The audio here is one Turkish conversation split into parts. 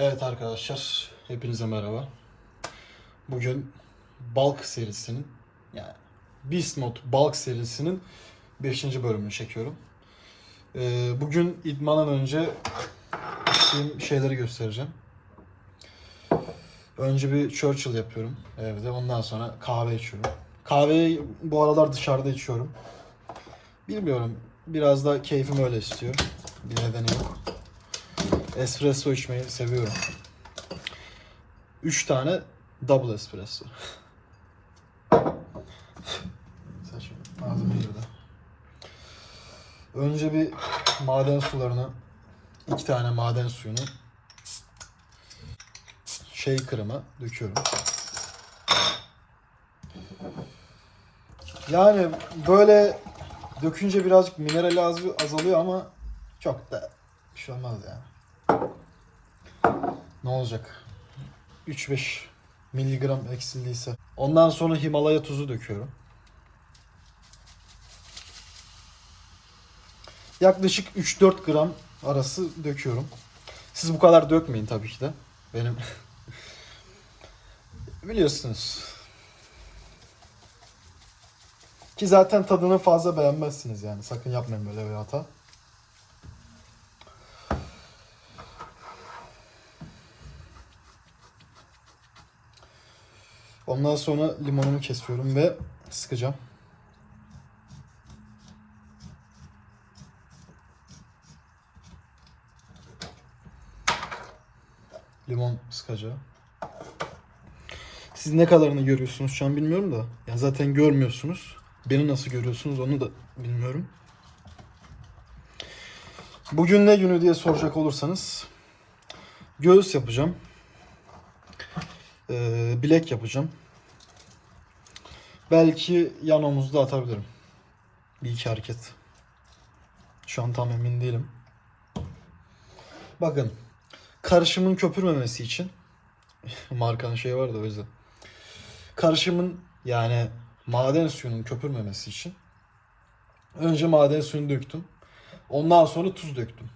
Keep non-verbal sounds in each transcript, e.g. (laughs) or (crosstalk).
Evet arkadaşlar, hepinize merhaba. Bugün Bulk serisinin, yani Beast Mode Bulk serisinin 5. bölümünü çekiyorum. Ee, bugün idmandan önce içtiğim şeyleri göstereceğim. Önce bir Churchill yapıyorum evde, ondan sonra kahve içiyorum. Kahveyi bu aralar dışarıda içiyorum. Bilmiyorum, biraz da keyfim öyle istiyor. Bir nedeni yok. Espresso içmeyi seviyorum. 3 tane double espresso. Saçma. Ağzıma girdi. Önce bir maden sularını, iki tane maden suyunu shaker'ıma döküyorum. Yani böyle dökünce birazcık mineral az- azalıyor ama çok da bir şey olmaz yani. Ne olacak? 3-5 miligram eksildiyse. Ondan sonra Himalaya tuzu döküyorum. Yaklaşık 3-4 gram arası döküyorum. Siz bu kadar dökmeyin tabii ki de. Benim (laughs) biliyorsunuz. Ki zaten tadını fazla beğenmezsiniz yani. Sakın yapmayın böyle bir hata. Ondan sonra limonumu kesiyorum ve sıkacağım. Limon sıkacağım. Siz ne kadarını görüyorsunuz şu an bilmiyorum da. Ya zaten görmüyorsunuz. Beni nasıl görüyorsunuz onu da bilmiyorum. Bugün ne günü diye soracak olursanız göğüs yapacağım. Ee, bilek yapacağım. Belki yan omuzda atabilirim. Bir iki hareket. Şu an tam emin değilim. Bakın. Karışımın köpürmemesi için (laughs) markanın şeyi var da o yüzden. Karışımın yani maden suyunun köpürmemesi için önce maden suyunu döktüm. Ondan sonra tuz döktüm.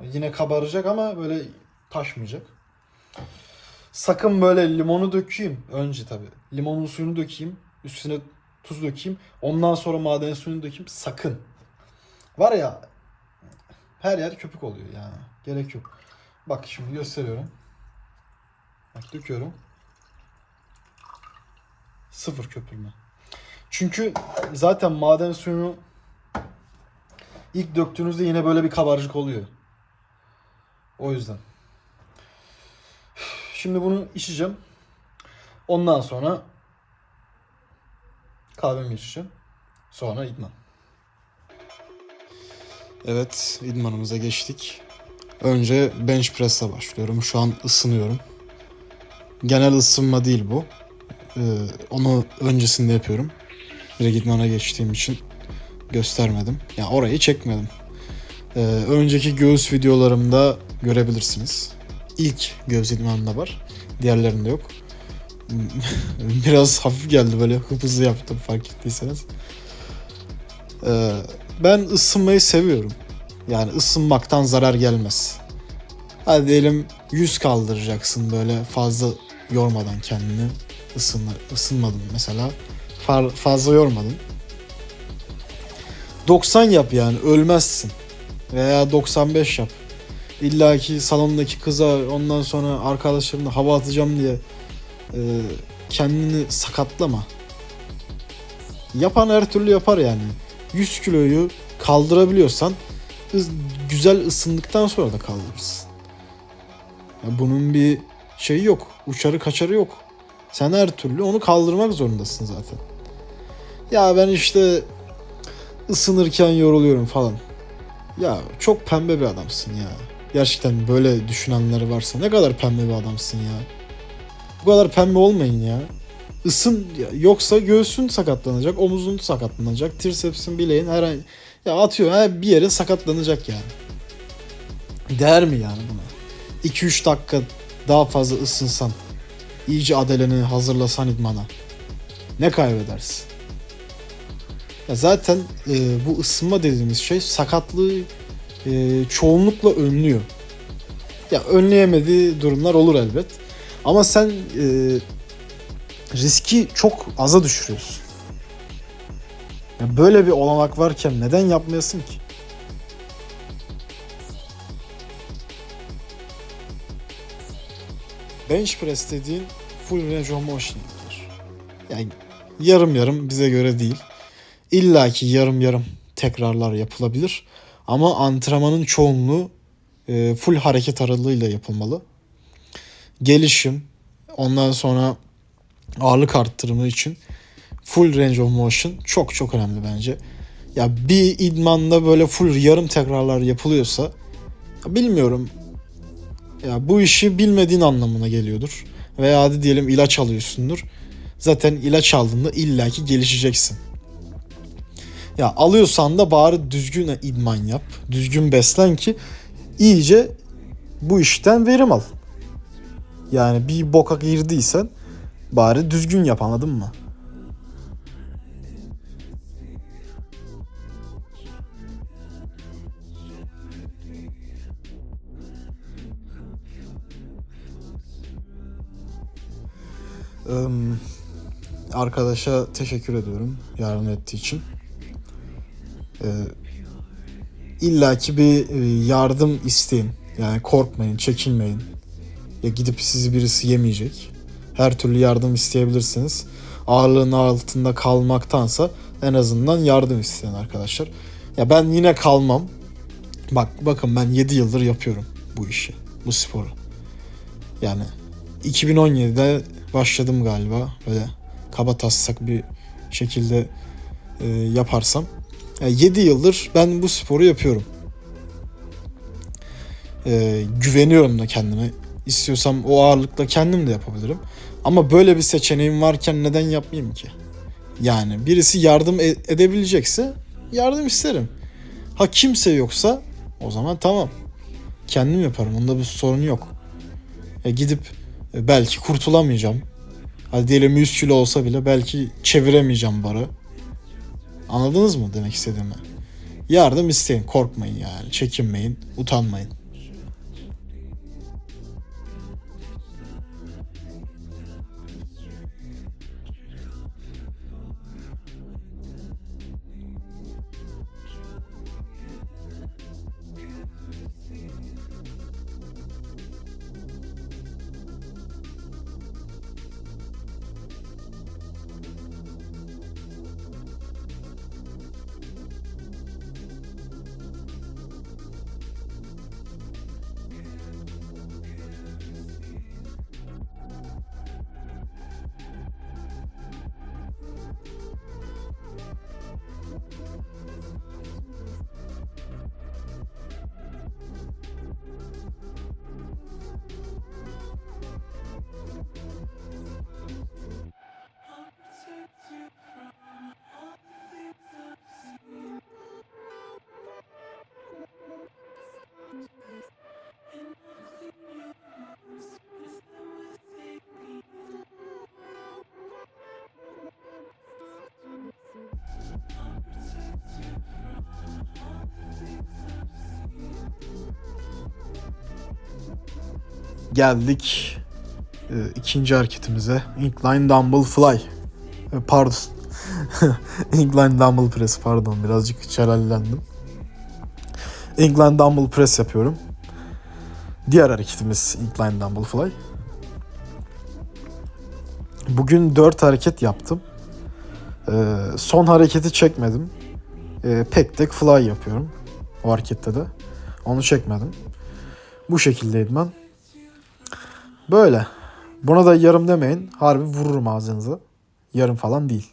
Yine kabaracak ama böyle taşmayacak. Sakın böyle limonu dökeyim. Önce tabi. Limonun suyunu dökeyim. Üstüne tuz dökeyim. Ondan sonra maden suyunu dökeyim. Sakın. Var ya her yer köpük oluyor yani. Gerek yok. Bak şimdi gösteriyorum. Bak döküyorum. Sıfır köpürme. Çünkü zaten maden suyunu ilk döktüğünüzde yine böyle bir kabarcık oluyor. O yüzden. Şimdi bunu içeceğim. Ondan sonra kahvemi içeceğim. Sonra idman. Evet, idmanımıza geçtik. Önce bench press'e başlıyorum. Şu an ısınıyorum. Genel ısınma değil bu. Ee, onu öncesinde yapıyorum. Direkt idmana geçtiğim için göstermedim. Ya yani orayı çekmedim. Ee, önceki göğüs videolarımda görebilirsiniz. İlk göğüs idmanında var. Diğerlerinde yok. (laughs) Biraz hafif geldi böyle hızlı yaptım fark ettiyseniz. Ee, ben ısınmayı seviyorum. Yani ısınmaktan zarar gelmez. Hadi diyelim 100 kaldıracaksın böyle fazla yormadan kendini. Isın, ısınmadın mesela. Far, fazla yormadın. 90 yap yani ölmezsin. Veya 95 yap. İlla ki salondaki kıza ondan sonra arkadaşlarına hava atacağım diye e, kendini sakatlama. Yapan her türlü yapar yani. 100 kiloyu kaldırabiliyorsan güzel ısındıktan sonra da kaldırırsın. Ya bunun bir şeyi yok. Uçarı kaçarı yok. Sen her türlü onu kaldırmak zorundasın zaten. Ya ben işte ısınırken yoruluyorum falan. Ya çok pembe bir adamsın ya. Gerçekten böyle düşünenleri varsa ne kadar pembe bir adamsın ya. Bu kadar pembe olmayın ya. Isın yoksa göğsün sakatlanacak, omuzun sakatlanacak, tricepsin, bileğin her ay ya atıyor ha bir yere sakatlanacak yani. Değer mi yani buna? 2-3 dakika daha fazla ısınsan, iyice adeleni hazırlasan idmana. Ne kaybedersin? Ya zaten e, bu ısınma dediğimiz şey sakatlığı e, çoğunlukla önlüyor. Ya önleyemediği durumlar olur elbet. Ama sen e, riski çok aza düşürüyorsun. Ya böyle bir olanak varken neden yapmayasın ki? Bench press dediğin full range of motion'dır. Yani yarım yarım bize göre değil. İlla ki yarım yarım tekrarlar yapılabilir. Ama antrenmanın çoğunluğu e, full hareket aralığıyla yapılmalı. Gelişim, ondan sonra ağırlık arttırımı için full range of motion çok çok önemli bence. Ya bir idmanda böyle full yarım tekrarlar yapılıyorsa ya bilmiyorum. Ya bu işi bilmediğin anlamına geliyordur. Veya hadi diyelim ilaç alıyorsundur. Zaten ilaç aldığında illaki gelişeceksin. Ya alıyorsan da bari düzgün idman yap. Düzgün beslen ki iyice bu işten verim al. Yani bir boka girdiysen bari düzgün yap anladın mı? Im, arkadaşa teşekkür ediyorum yardım ettiği için. Ee, İlla ki bir e, yardım isteyin. Yani korkmayın, çekinmeyin. Ya gidip sizi birisi yemeyecek. Her türlü yardım isteyebilirsiniz. Ağırlığın altında kalmaktansa en azından yardım isteyin arkadaşlar. Ya ben yine kalmam. Bak bakın ben 7 yıldır yapıyorum bu işi, bu sporu. Yani 2017'de başladım galiba böyle kaba taslak bir şekilde e, yaparsam. Yani 7 yıldır ben bu sporu yapıyorum. E, güveniyorum da kendime. İstiyorsam o ağırlıkla kendim de yapabilirim. Ama böyle bir seçeneğim varken neden yapmayayım ki? Yani birisi yardım e- edebilecekse yardım isterim. Ha kimse yoksa o zaman tamam. Kendim yaparım. Onda bir sorun yok. E gidip e, belki kurtulamayacağım. Hadi diyelim 100 kilo olsa bile belki çeviremeyeceğim barı. Anladınız mı demek istediğimi? Yardım isteyin, korkmayın yani. Çekinmeyin, utanmayın. Geldik e, ikinci hareketimize. Incline Dumbbell Fly. E, pardon. (laughs) Incline Dumbbell Press pardon birazcık çelallendim. Incline Dumbbell Press yapıyorum. Diğer hareketimiz Incline Dumbbell Fly. Bugün 4 hareket yaptım. E, son hareketi çekmedim. E, pek tek fly yapıyorum. O harekette de. Onu çekmedim. Bu şekildeydim ben. Böyle. Buna da yarım demeyin. Harbi vururum ağzınıza. Yarım falan değil.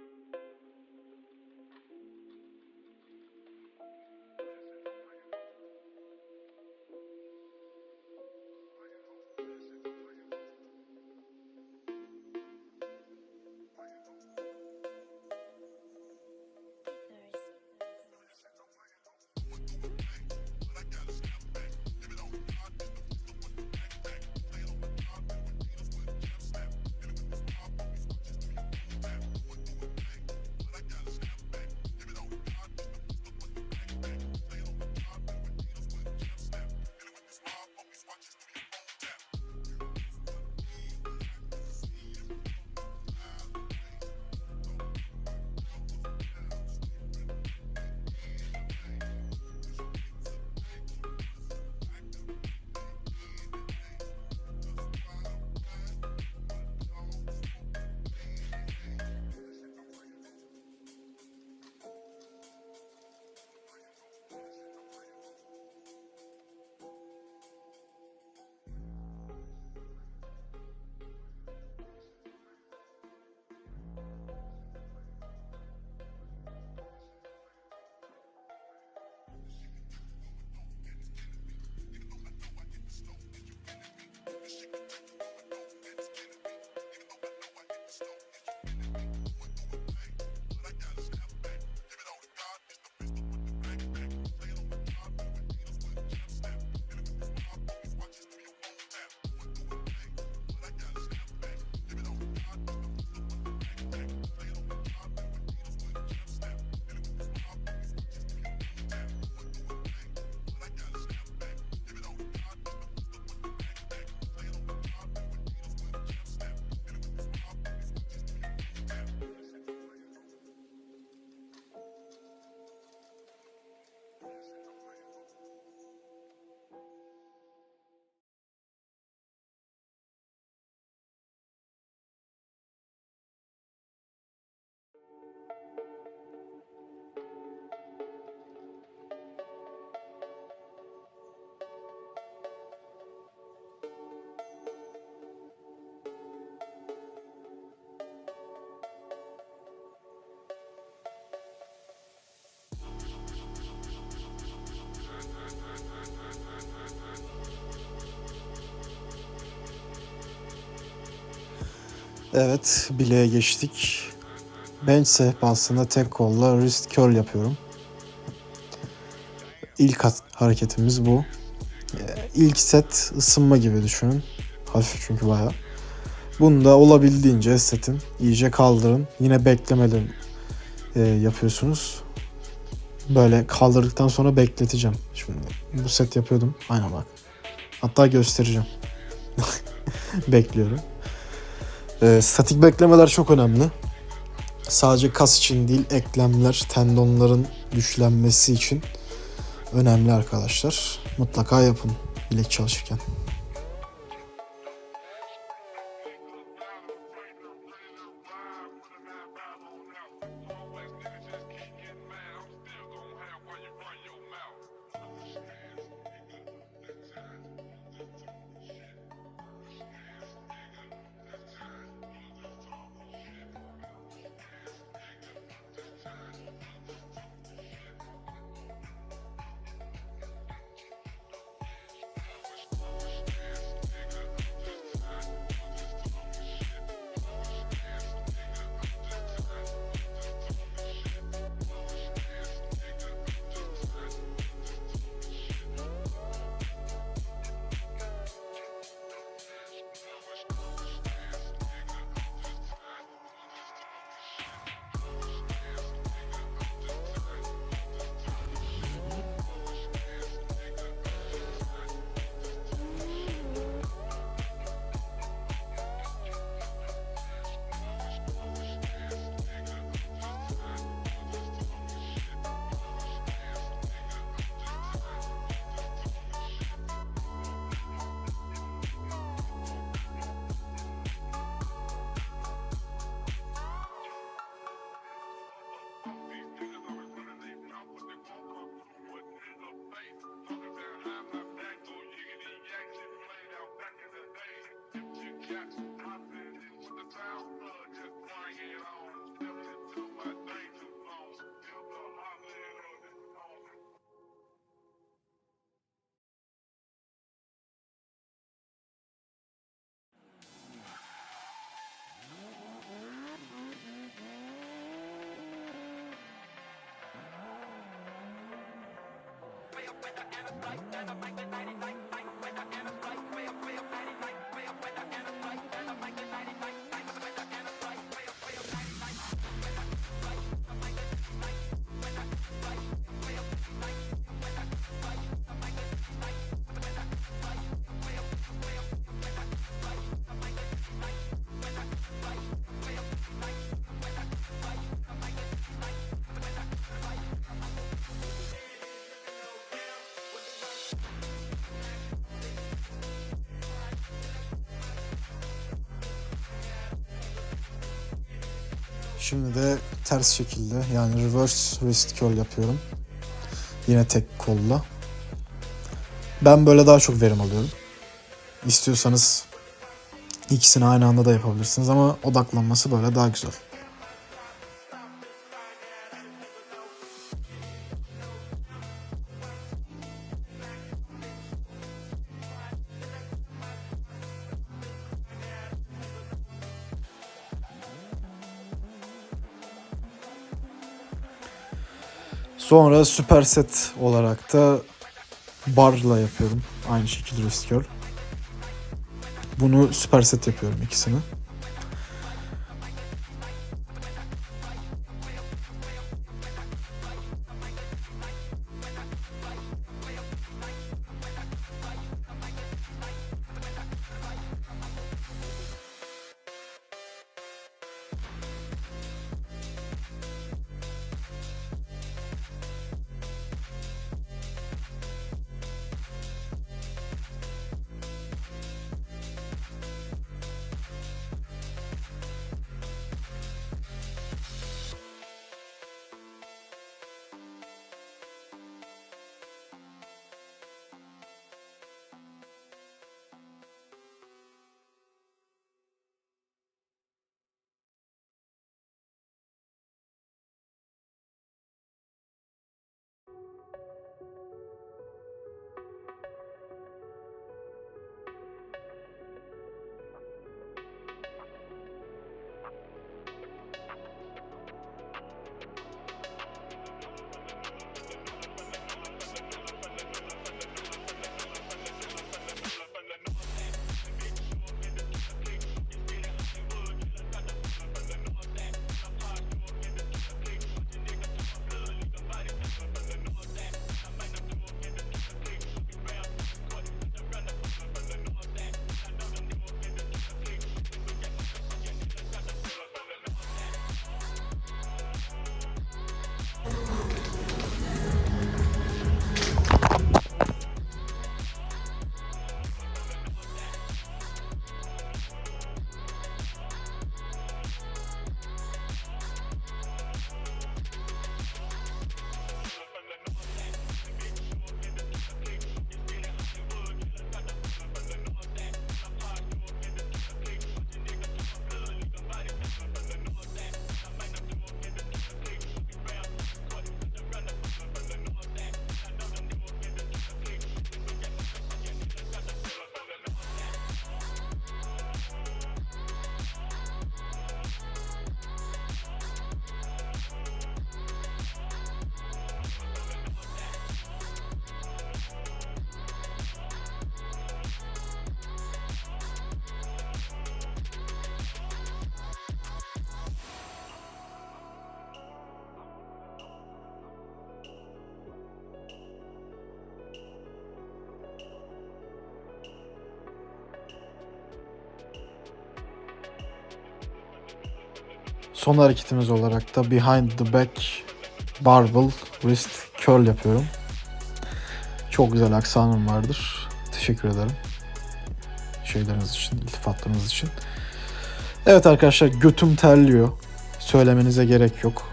Evet, bileğe geçtik. Bench sehpasında tek kolla wrist curl yapıyorum. İlk hareketimiz bu. Ee, İlk set ısınma gibi düşünün. Hafif çünkü bayağı. Bunu da olabildiğince esnetin. iyice kaldırın. Yine beklemeden e, yapıyorsunuz. Böyle kaldırdıktan sonra bekleteceğim. Şimdi bu set yapıyordum. Aynen bak. Hatta göstereceğim. (laughs) Bekliyorum. Ee, statik beklemeler çok önemli. Sadece kas için değil, eklemler, tendonların güçlenmesi için önemli arkadaşlar. Mutlaka yapın bilek çalışırken. got some confidence the cloud flood, I'm like the 99 Şimdi de ters şekilde yani reverse wrist curl yapıyorum. Yine tek kolla. Ben böyle daha çok verim alıyorum. İstiyorsanız ikisini aynı anda da yapabilirsiniz ama odaklanması böyle daha güzel. Sonra superset olarak da barla yapıyorum. Aynı şekilde curl. Bunu superset yapıyorum ikisini. Son hareketimiz olarak da behind the back barbell wrist curl yapıyorum. Çok güzel aksanım vardır. Teşekkür ederim. Şeyleriniz için, iltifatlarınız için. Evet arkadaşlar götüm terliyor. Söylemenize gerek yok.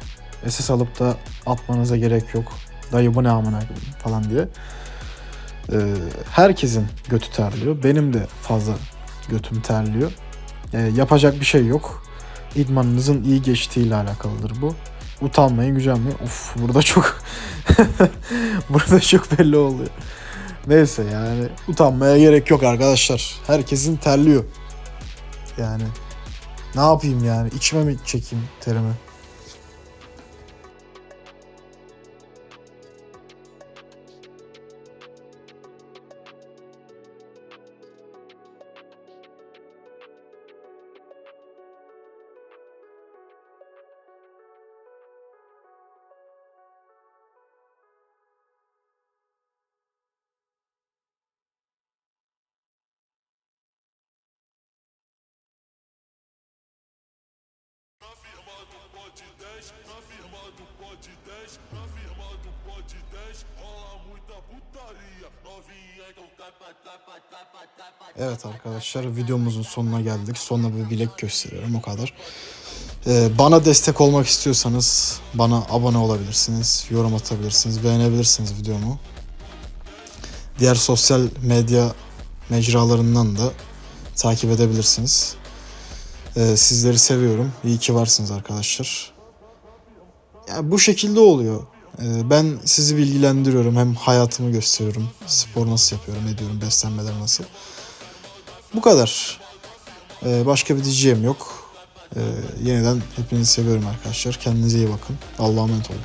SS alıp da atmanıza gerek yok. Dayı bu ne amına falan diye. Ee, herkesin götü terliyor. Benim de fazla götüm terliyor. Ee, yapacak bir şey yok idmanınızın iyi geçtiğiyle alakalıdır bu. Utanmayın, gücenmeyin. Of burada çok (laughs) burada çok belli oluyor. Neyse yani utanmaya gerek yok arkadaşlar. Herkesin terliyor. Yani ne yapayım yani içime mi çekeyim terimi? Evet arkadaşlar videomuzun sonuna geldik. Sonuna bir bilek gösteriyorum o kadar. Ee, bana destek olmak istiyorsanız bana abone olabilirsiniz, yorum atabilirsiniz, beğenebilirsiniz videomu. Diğer sosyal medya mecralarından da takip edebilirsiniz. Ee, sizleri seviyorum. İyi ki varsınız arkadaşlar. Ya bu şekilde oluyor. Ee, ben sizi bilgilendiriyorum. Hem hayatımı gösteriyorum. Spor nasıl yapıyorum, ediyorum, beslenmeler nasıl. Bu kadar. Ee, başka bir diyeceğim yok. Ee, yeniden hepinizi seviyorum arkadaşlar. Kendinize iyi bakın. Allah'a emanet olun.